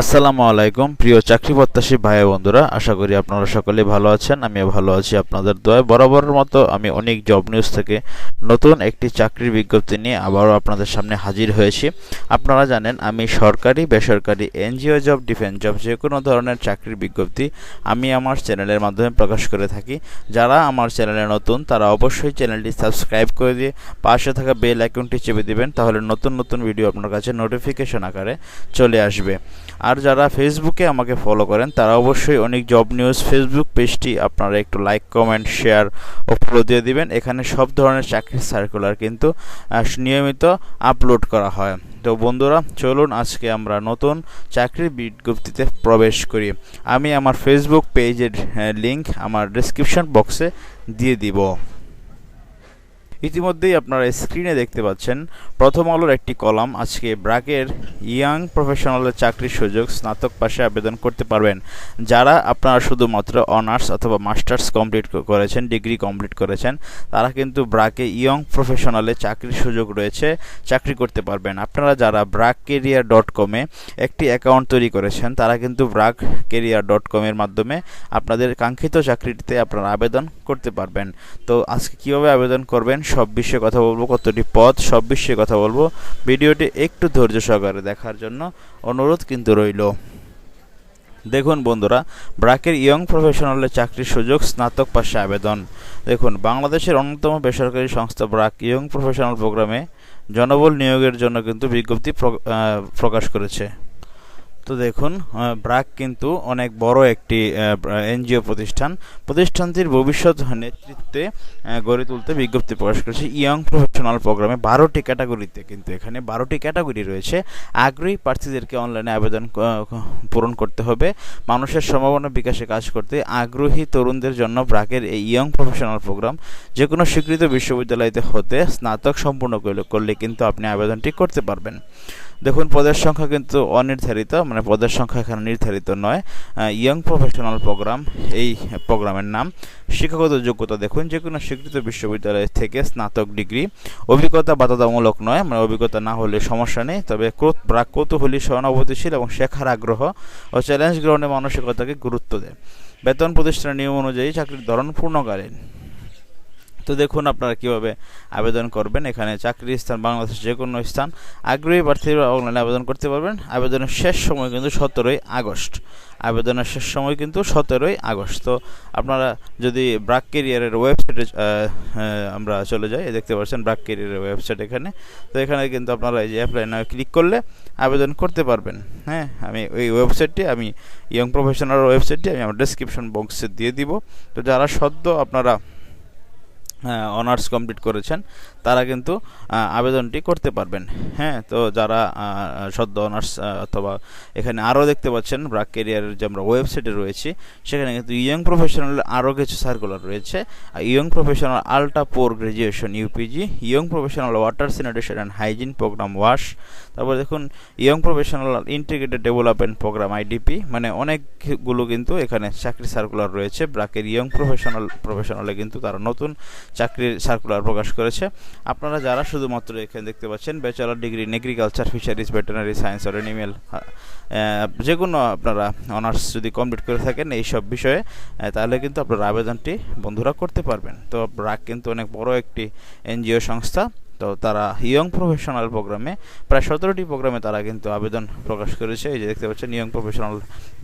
আসসালামু আলাইকুম, প্রিয় চাকরি প্রত্যাশী ভাই বন্ধুরা। আশা করি আপনারা সকলে ভালো আছেন, আমিও ভালো আছি আপনাদের দোয়ায়। বরাবরের মতো আমি অনেক জব নিউজ থেকে নতুন একটি চাকরির বিজ্ঞপ্তি নিয়ে আবারও আপনাদের সামনে হাজির হয়েছি। আপনারা জানেন, আমি সরকারি, বেসরকারি, এনজিও জব, ডিফেন্স জব, যে কোনো ধরনের চাকরির বিজ্ঞপ্তি আমি আমার চ্যানেলের মাধ্যমে প্রকাশ করে থাকি। যারা আমার চ্যানেলে নতুন, তারা অবশ্যই চ্যানেলটি সাবস্ক্রাইব করে দিয়ে পাশে থাকা বেল আইকনটি চেপে দিবেন, তাহলে নতুন নতুন ভিডিও আপনার কাছে নোটিফিকেশন আকারে চলে আসবে। আর যারা ফেসবুকে আমাকে ফলো করেন, তারা অবশ্যই অনেক জব নিউজ ফেসবুক পেজটি আপনারা একটু লাইক কমেন্ট শেয়ার ও ফলো দিয়ে দিবেন। এখানে সব ধরনের চাকরির সার্কুলার কিন্তু নিয়মিত আপলোড করা হয়। তো বন্ধুরা, চলুন আজকে আমরা নতুন চাকরির বিজ্ঞপ্তিতে প্রবেশ করি। আমি আমার ফেসবুক পেজের লিংক আমার ডিসক্রিপশন বক্সে দিয়ে দিব। ইতিমধ্যেই আপনারা স্ক্রিনে দেখতে পাচ্ছেন, প্রথম আলোর একটি কলাম। আজকে ব্রাকের ইয়াং প্রফেশনালের চাকরির সুযোগ স্নাতক পাশে আবেদন করতে পারবেন। যারা আপনারা শুধুমাত্র অনার্স অথবা মাস্টার্স কমপ্লিট করেছেন ডিগ্রি কমপ্লিট করেছেন, তারা কিন্তু ব্রাকে ইয়ং প্রফেশনালে চাকরির সুযোগ রয়েছে, চাকরি করতে পারবেন। আপনারা যারা ব্রাক কেরিয়ার ডট কমে একটি অ্যাকাউন্ট তৈরি করেছেন, তারা কিন্তু ব্রাক কেরিয়ার ডট কমের মাধ্যমে আপনাদের কাঙ্ক্ষিত চাকরিটিতে আপনারা আবেদন করতে পারবেন। তো আজকে কীভাবে আবেদন করবেন সব বিষয়ে কথা বলব, কতটি পদ সব বিষয়ে কথা বলব। ভিডিওটি একটু ধৈর্য সহকারে দেখার জন্য অনুরোধ কিন্তু রইল। দেখুন বন্ধুরা ব্রাকের ইয়ং প্রফেশনালের চাকরির সুযোগ, স্নাতক পাশে আবেদন। দেখুন, বাংলাদেশের অন্যতম বেসরকারি সংস্থা ব্রাক ইয়ং প্রফেশনাল প্রোগ্রামে জনবল নিয়োগের জন্য কিন্তু বিজ্ঞপ্তি প্র- প্রকাশ করেছে। তো দেখুন ব্রাক কিন্তু অনেক বড় একটি এনজিও প্রতিষ্ঠান। প্রতিষ্ঠানটির ভবিষ্যৎ নেতৃত্বে গড়ে তুলতে বিজ্ঞপ্তি প্রকাশ করেছে ইয়ং প্রফেশনাল প্রোগ্রামে বারোটি ক্যাটাগরিতে। কিন্তু এখানে বারোটি ক্যাটাগরি রয়েছে। আগ্রহী প্রার্থীদেরকে অনলাইনে আবেদন পূরণ করতে হবে। মানুষের সম্ভাবনা বিকাশে কাজ করতে আগ্রহী তরুণদের জন্য ব্রাকের এই ইয়ং প্রফেশনাল প্রোগ্রাম যে কোনো স্বীকৃত বিশ্ববিদ্যালয়তে হতে স্নাতক সম্পূর্ণ করলে কিন্তু আপনি আবেদনটি করতে পারবেন। দেখুন, পদের সংখ্যা কিন্তু অনির্ধারিত মানে পদের সংখ্যা এখানে নির্ধারিত নয়। ইয়ং প্রফেশনাল প্রোগ্রাম এই প্রোগ্রামের নাম। শিক্ষাগত যোগ্যতা দেখুন যে কোনো স্বীকৃত বিশ্ববিদ্যালয় থেকে স্নাতক ডিগ্রি। অভিজ্ঞতা বাধ্যতামূলক নয় মানে অভিজ্ঞতা না হলে সমস্যা নেই, তবে প্রাক কৌতূহলী সহানুভূতিশীল এবং শেখার আগ্রহ ও চ্যালেঞ্জ গ্রহণের মানসিকতাকে গুরুত্ব দেয়। বেতন প্রতিষ্ঠানের নিয়ম অনুযায়ী চাকরির ধরন পূর্ণকালীন। তো দেখুন আপনারা কীভাবে আবেদন করবেন। এখানে চাকরির স্থান, বাংলাদেশের যে কোনো স্থান। আগ্রহী প্রার্থীরা অনলাইনে আবেদন করতে পারবেন। আবেদনের শেষ সময় কিন্তু সতেরোই আগস্ট। আবেদনের শেষ সময় কিন্তু সতেরোই আগস্ট। তো আপনারা যদি ব্রাক কেরিয়ারের ওয়েবসাইটে আমরা চলে যাই। দেখতে পাচ্ছেন ব্রাক কেরিয়ারের ওয়েবসাইট এখানে। তো এখানে কিন্তু আপনারা এই যে অ্যাপ্লাই নাও ক্লিক করলে আবেদন করতে পারবেন। হ্যাঁ আমি ওই ওয়েবসাইটটি, আমি ইয়ং প্রফেশনাল ওয়েবসাইটটি, আমি আমার ডেসক্রিপশন বক্সে দিয়ে দিব। তো যারা সদ্য আপনারা অনার্স কমপ্লিট করেছেন, তারা কিন্তু আবেদনটি করতে পারবেন। হ্যাঁ তো যারা সদ্য অনার্স অথবা এখানে আরও দেখতে পাচ্ছেন, ব্রাক কেরিয়ারের যে আমরা ওয়েবসাইটে রয়েছি, সেখানে কিন্তু ইয়ং প্রফেশনাল আরও কিছু সার্কুলার রয়েছে। Young professional ultra poor graduation UPG young professional water sanitation and hygiene programme wash তারপর দেখুন young professional integrated development programme IDP মানে অনেকগুলো কিন্তু এখানে চাকরি সার্কুলার রয়েছে। ব্রাকের ইয়ং প্রফেশনাল প্রফেশনালে কিন্তু তারা নতুন চাকরির সার্কুলার প্রকাশ করেছে। আপনারা যারা শুধুমাত্র এখানে দেখতে পাচ্ছেন bachelor degree in agriculture fisheries veterinary science or animal যে কোনো আপনারা অনার্স যদি কমপ্লিট করে থাকেন এই সব বিষয়ে তাহলে কিন্তু আপনারা আবেদনটি বন্ধুরা করতে পারবেন। তো ব্রাক কিন্তু অনেক বড় একটি এনজিও সংস্থা। তো তারা ইয়ং প্রফেশনাল প্রোগ্রামে প্রায় সতেরোটি প্রোগ্রামে তারা কিন্তু আবেদন প্রকাশ করেছে। এই যে দেখতে পাচ্ছেন young professional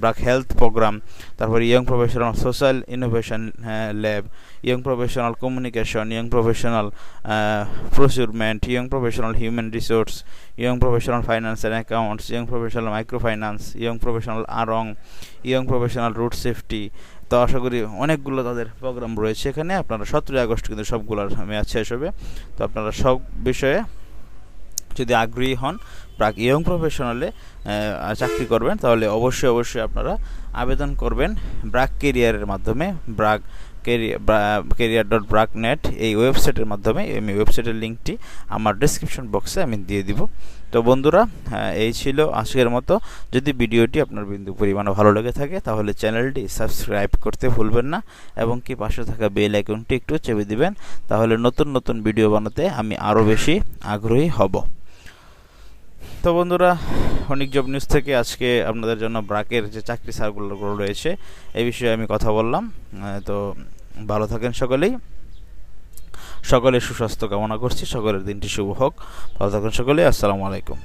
BRAC health programme তারপর young professional social innovation lab young professional communication young professional procurement young professional human resource young professional finance and accounts young professional micro finance young professional Aarong young professional route safety তো আশা করি অনেকগুলো তাদের programme রয়েছে এখানে। আপনারা সতেরোই August কিন্তু সবগুলোর ম্যাচ শেষ হবে। তো আপনারা সব বিষয়ে যদি আগ্রহী হন প্রাক ইয়ং প্রফেশনালে চাকরি করবেন, তাহলে অবশ্যই অবশ্যই আপনারা আবেদন করবেন ব্রাক কেরিয়ারের মাধ্যমে, BRAC career dot BRAC net এই ওয়েবসাইটের মাধ্যমে আমি ওয়েবসাইটের লিঙ্কটি আমার ডিসক্রিপশন বক্সে আমি দিয়ে দিব। তো বন্ধুরা এই ছিল আজকের মতো। যদি ভিডিওটি আপনার বিন্দু পরিমাণে ভালো লেগে থাকে, তাহলে চ্যানেলটি সাবস্ক্রাইব করতে ভুলবেন না এবং কি পাশে থাকা বেল আইকনটি একটু চেপে দিবেন, তাহলে নতুন নতুন ভিডিও বানাতে আমি আরও বেশি আগ্রহী হব। তো বন্ধুরা, অনেক জব নিউজ থেকে আজকে আপনাদের জন্য ব্রাকের যে চাকরি সার্কুলারগুলো রয়েছে, এই বিষয়ে আমি কথা বললাম। তো ভালো থাকেন সকলেই। সকলে সুস্বাস্থ্য কামনা করছি। সকলের দিনটি শুভ হোক। ভালো থাকেন সকলেই। আসসালামু আলাইকুম।